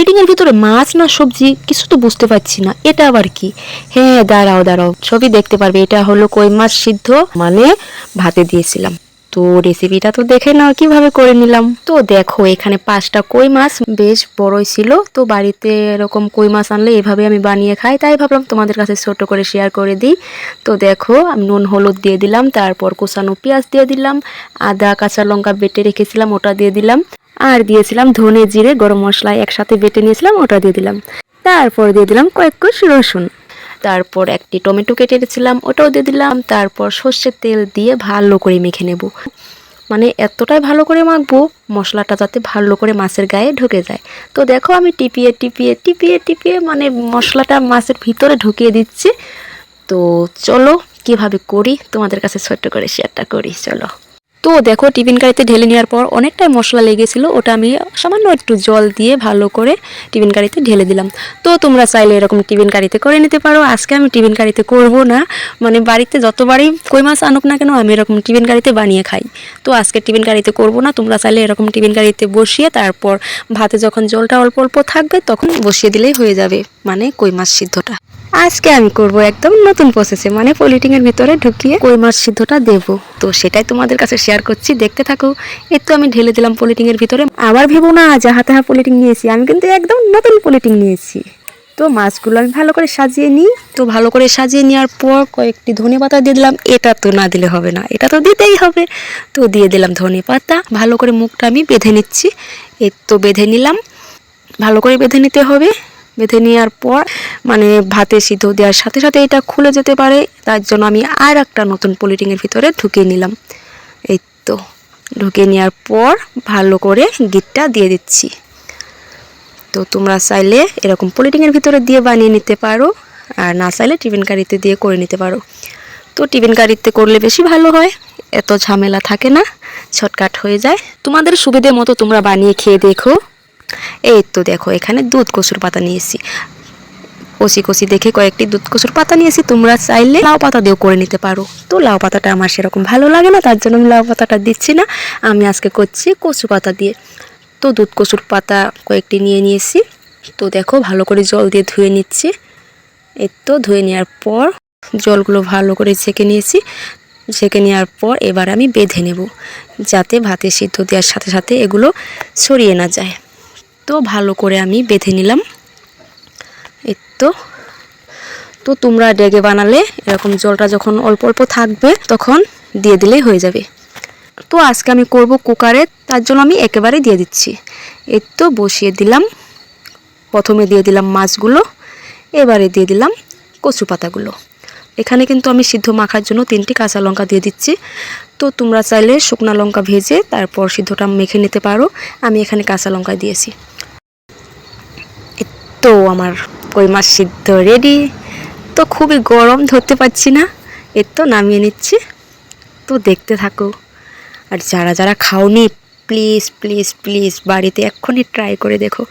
এর ভিতরে মাছ না সবজি, কিছু তো বুঝতে পারছি না। এটা আবার কি? হ্যাঁ দাঁড়াও দাঁড়াও। ছবি দেখতে পারবে। এটা হলো কই মাছ সিদ্ধ মানে ভাতে দিয়েছিলাম। তো রেসিপিটা তো দেখে নাও, কীভাবে করে নিলাম। তো দেখো, এখানে পাঁচটা কই মাছ বেশ বড়ই ছিল। তো বাড়িতে এরকম কই মাছ আনলে এভাবে আমি বানিয়ে খাই। তাই ভাবলাম তোমাদের কাছে ছোট করে শেয়ার করে দিই। তো দেখো, আমি নুন, হলুদ দিয়ে দিলাম। তারপর কুচানো পেঁয়াজ দিয়ে দিলাম। আদা, কাঁচা লঙ্কা বেটে রেখেছিলাম, ওটা দিয়ে দিলাম। আর দিয়েছিলাম ধনে জিরে, গরম মশলা একসাথে বেটে নিয়েছিলাম, ওটা দিয়ে দিলাম। তারপর দিয়ে দিলাম কয়েক কোষ রসুন। তারপর একটি টমেটো কেটে রেখেছিলাম, ওটাও দিয়ে দিলাম। তারপর সর্ষের তেল দিয়ে ভালো করে মেখে নেব। মানে এতটাই ভালো করে মাখবো, মশলাটা যাতে ভালো করে মাছের গায়ে ঢুকে যায়। তো দেখো আমি টিপিয়ে টিপিয়ে টিপিয়ে টিপিয়ে মানে মশলাটা মাছের ভিতরে ঢুকিয়ে দিচ্ছি। তো চলো, কীভাবে করি তোমাদের কাছে ছোট্ট করে শেয়ারটা করি, চলো। তো দেখো টিফিন কারিতে ঢেলে নেওয়ার পর অনেকটাই মশলা লেগেছিলো, ওটা আমি সামান্য একটু জল দিয়ে ভালো করে টিফিন কারিতে ঢেলে দিলাম। তো তোমরা চাইলে এরকম টিফিন কারিতে করে নিতে পারো, আজকে আমি টিফিন কারিতে করব না মানে বাড়িতে যতবারই কই মাছ আনুক না কেন আমি এরকম টিফিন কারিতে বানিয়ে খাই। তো আজকে টিফিন কারিতে করব না, তোমরা চাইলে এরকম টিফিন কারিতে বসিয়ে তারপর ভাতে যখন জলটা অল্প অল্প থাকবে তখন বসিয়ে দিলেই হয়ে যাবে মানে কই মাছ সিদ্ধটা। আজকে আমি করব একদম নতুন প্রসেসে মানে পলিটিং এর ভিতরে ঢুকিয়ে কই মাছ সিদ্ধটা দেব। তো সেটাই তোমাদের কাছে শেয়ার করছি, দেখতে থাকো। এই তো আমি ঢেলে দিলাম পলিটিং এর ভিতরে। আবার ভেবো না যাহা তাহা পলিটিং নিয়েছি। আমি কিন্তু একদম নতুন পলিটিং নিয়েছি। তো মাছগুলো আমি ভালো করে সাজিয়ে নিই। তো ভালো করে সাজিয়ে নেওয়ার পর কয়েকটি ধনে পাতা দিয়ে দিলাম। এটা তো না দিলে হবে না, এটা তো দিতেই হবে। তো দিয়ে দিলাম ধনে পাতা। ভালো করে মুখটা আমি বেঁধে নিচ্ছি। এই তো বেঁধে নিলাম। ভালো করে বেঁধে নিতে হবে। বেঁধে নেওয়ার পর মানে ভাতে সিদ্ধ দেওয়ার সাথে সাথে এটা খুলে যেতে পারে। তার জন্য আমি আর একটা নতুন পলিটিংয়ের ভিতরে ঢুকিয়ে নিলাম। এই তো, ঢুকিয়ে নেওয়ার পর ভালো করে গিটটা দিয়ে দিচ্ছি। তো তোমরা চাইলে এরকম পলিটিংয়ের ভিতরে দিয়ে বানিয়ে নিতে পারো, আর না চাইলে টিফিন কারিতে দিয়ে করে নিতে পারো। তো টিফিন কারিতে করলে বেশি ভালো হয়, এত ঝামেলা থাকে না, ছটকাট হয়ে যায়। তোমাদের সুবিধে মতো তোমরা বানিয়ে খেয়ে দেখো। এই তো দেখো, এখানে দুধ কচুর পাতা নিয়েছি। কচি কচি দেখে কয়েকটি দুধ কচুর পাতা নিয়েছি, তোমরা চাইলে লাউ পাতা দিয়েও করে নিতে পারো। তো লাউ পাতাটা আমার সেরকম ভালো লাগে না, তার জন্য আমি লাউ পাতাটা দিচ্ছি না। আমি আজকে করছি কচু পাতা দিয়ে। তো দুধ কচুর পাতা কয়েকটি নিয়ে নিয়েছি। তো দেখো, ভালো করে জল দিয়ে ধুয়ে নিচ্ছি। এর তো ধুয়ে নেওয়ার পর জলগুলো ভালো করে ছেঁকে নিয়েছি। ছেঁকে নেওয়ার পর এবার আমি বেঁধে নেব, যাতে ভাতে সিদ্ধ দেওয়ার সাথে সাথে এগুলো ছড়িয়ে না যায়। তো ভালো করে আমি বেঁধে নিলাম। এই তো। তো তোমরা ডেগে বানালে এরকম জলটা যখন অল্প অল্প থাকবে তখন দিয়ে দিলেই হয়ে যাবে। তো আজকে আমি করব কুকারে, তার জন্য আমি একেবারে দিয়ে দিচ্ছি। এই তো বসিয়ে দিলাম। প্রথমে দিয়ে দিলাম মাছগুলো, এবারে দিয়ে দিলাম কচু পাতাগুলো। এখানে কিন্তু আমি সিদ্ধ মাখার জন্য তিনটি কাঁচা লঙ্কা দিয়ে দিচ্ছি। তো তোমরা চাইলে শুকনা লঙ্কা ভেজে তারপর সিদ্ধটা মেখে নিতে পারো। আমি এখানে কাঁচা লঙ্কা দিয়েছি। তো আমার কই মাছ সিদ্ধ রেডি তো খুবই গরম, ধরতে পারছি না। এর তো নামিয়ে নিচ্ছি। তো দেখতে থাকো। আর যারা যারা খাওনি প্লিজ প্লিজ প্লিজ বাড়িতে এক্ষুনি ট্রাই করে দেখো।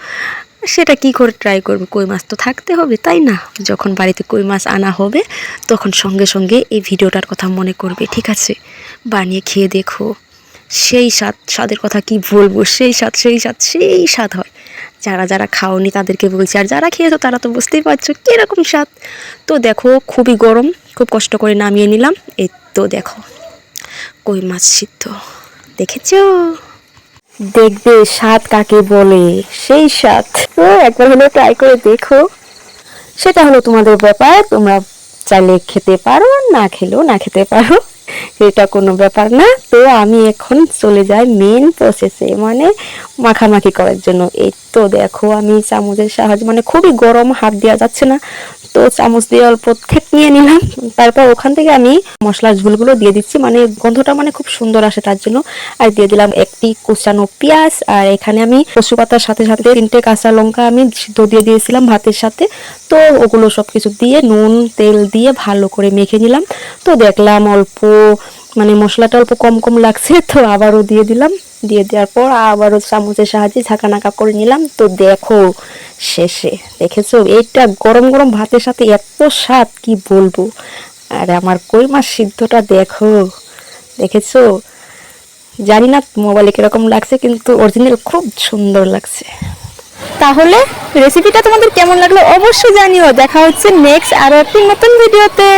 সেটা কি করে ট্রাই করবে? কই মাছ তো থাকতে হবে, তাই না? যখন বাড়িতে কই মাছ আনা হবে, তখন সঙ্গে সঙ্গে এই ভিডিওটার কথা মনে করবে, ঠিক আছে? বানিয়ে খেয়ে দেখো। সেই স্বাদ, স্বাদের কথা কি বলব? সেই স্বাদ সেই স্বাদ সেই স্বাদ হয়। যারা যারা খাওনি তাদেরকে বলছি, আর যারা খেয়েছো তারা তো বুঝতেই পারছ কীরকম স্বাদ। তো দেখো, খুবই গরম, খুব কষ্ট করে নামিয়ে নিলাম। এই তো দেখো, কই মাছ সিদ্ধ, দেখেছ? দেখবে স্বাদ কাকে বলে, সেই স্বাদ। তো একবার হলো ট্রাই করে দেখো। সেটা হলো তোমাদের ব্যাপার, তোমরা চাইলে খেতে পারো না খেলেও না খেতে পারো। সেটা কোনো ব্যাপার না। তো আমি এখন চলে যাই মেন প্রসেসে মানে মাখামাখি করার জন্য। এই তো দেখো, আমি চামচের সাহায্যে মানে খুবই গরম হাত দেওয়া যাচ্ছে না। তো চামচ দিয়ে অল্প থেক নিয়ে নিলাম। তারপর ওখান থেকে আমি মশলা ঝোলগুলো দিয়ে দিচ্ছি। মানে গন্ধটা মানে খুব সুন্দর আসে তার জন্য। আর দিয়ে দিলাম একটি কুচানো পেঁয়াজ। আর এখানে আমি কচু পাতার সাথে সাথে তিনটে কাঁচা লঙ্কা আমি সিদ্ধ দিয়ে দিয়েছিলাম ভাতের সাথে। তো ওগুলো সব কিছু দিয়ে নুন, তেল দিয়ে ভালো করে মেখে নিলাম। তো দেখলাম অল্প মানে মশলাটা অল্প কম কম লাগছে, তো আবারও দিয়ে দিলাম। দিয়ে দেওয়ার পর আবারও চামচের সাহায্যে নাকা করে নিলাম। তো দেখো শেষে, দেখেছ? এইটা গরম গরম ভাতের সাথে এত স্বাদ, কি বলব? আর আমার কই মাছ সিদ্ধটা দেখো? দেখেছ? জানি না মোবাইলে কীরকম লাগছে, কিন্তু অরিজিনাল খুব সুন্দর লাগছে। তাহলে রেসিপিটা তোমাদের কেমন লাগল অবশ্যই জানিও। দেখা হচ্ছে নেক্সট আরও একটি নতুন ভিডিওতে